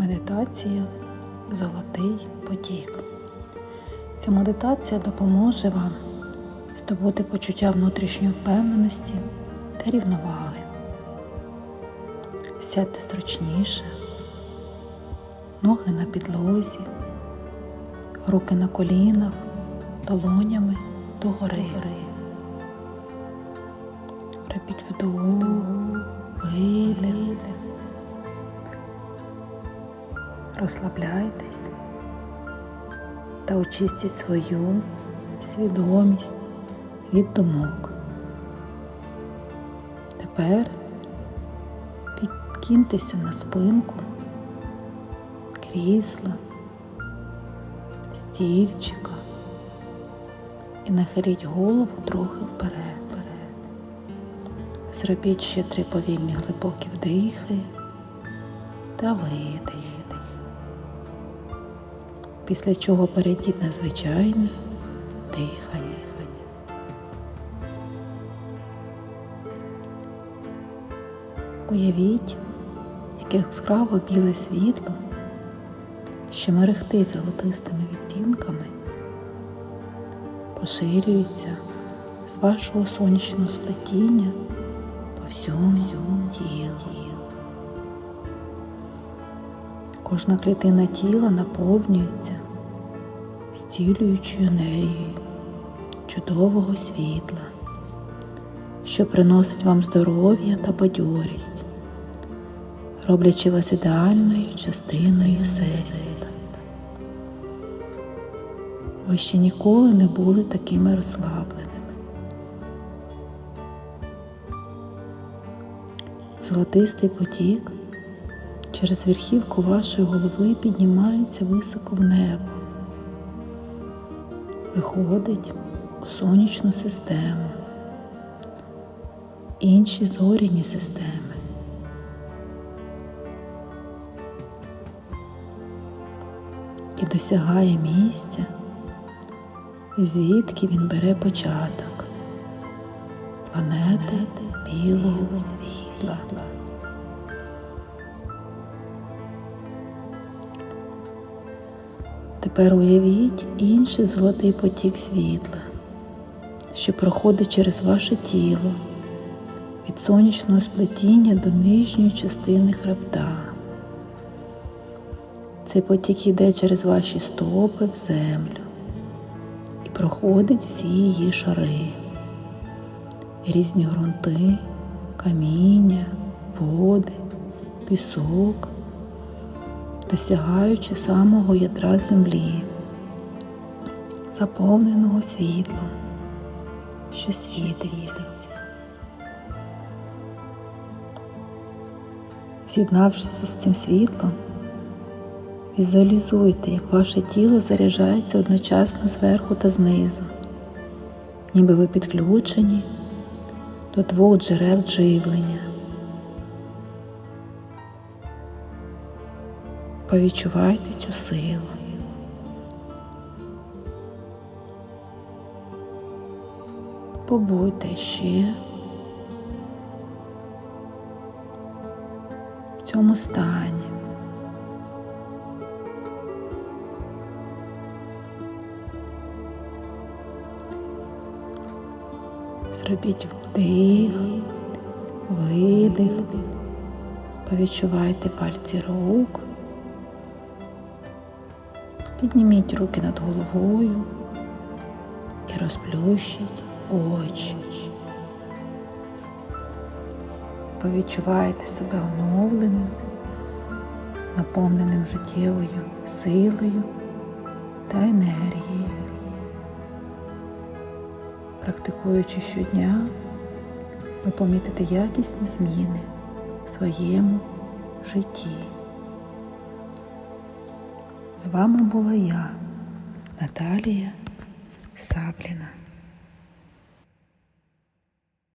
Медитація Золотий потік. Ця медитація допоможе вам здобути почуття внутрішньої впевненості та рівноваги. Сядьте зручніше, ноги на підлозі, руки на колінах, долонями догори. Робіть вдох, видих. Розслабляйтесь та очистіть свою свідомість від думок. Тепер підкиньтеся на спинку, крісла, стільчика і нахиліть голову трохи вперед. Зробіть ще три повільні глибокі вдихи та видихи. Після чого перейдіть на звичайне дихання. Уявіть, як яскраво біле світло, що мерехтить золотистими відтінками, поширюється з вашого сонячного сплетіння по всьому тілу. Кожна клітина тіла наповнюється стілюючою енергією чудового світла, що приносить вам здоров'я та бадьорість, роблячи вас ідеальною частиною Всесвіта. Ви ще ніколи не були такими розслабленими. Золотистий потік через верхівку вашої голови піднімається високо в небо, виходить у сонячну систему, інші зоряні системи. І досягає місця, звідки він бере початок планети білого світла. Тепер уявіть інший золотий потік світла, що проходить через ваше тіло від сонячного сплетіння до нижньої частини хребта. Цей потік йде через ваші стопи в землю і проходить всі її шари, різні ґрунти, каміння, води, пісок досягаючи самого ядра землі, заповненого світлом, що світиться. З'єднавшися з цим світлом, візуалізуйте, як ваше тіло заряджається одночасно зверху та знизу, ніби ви підключені до двох джерел живлення. Повідчувайте цю силу. Побудьте ще в цьому стані. Зробіть вдих, видих, повідчувайте пальці рук. Підніміть руки над головою і розплющіть очі. Повідчуваєте себе оновленим, наповненим життєвою силою та енергією. Практикуючи щодня, ви помітите якісні зміни в своєму житті. З вами була я, Наталія Сабліна.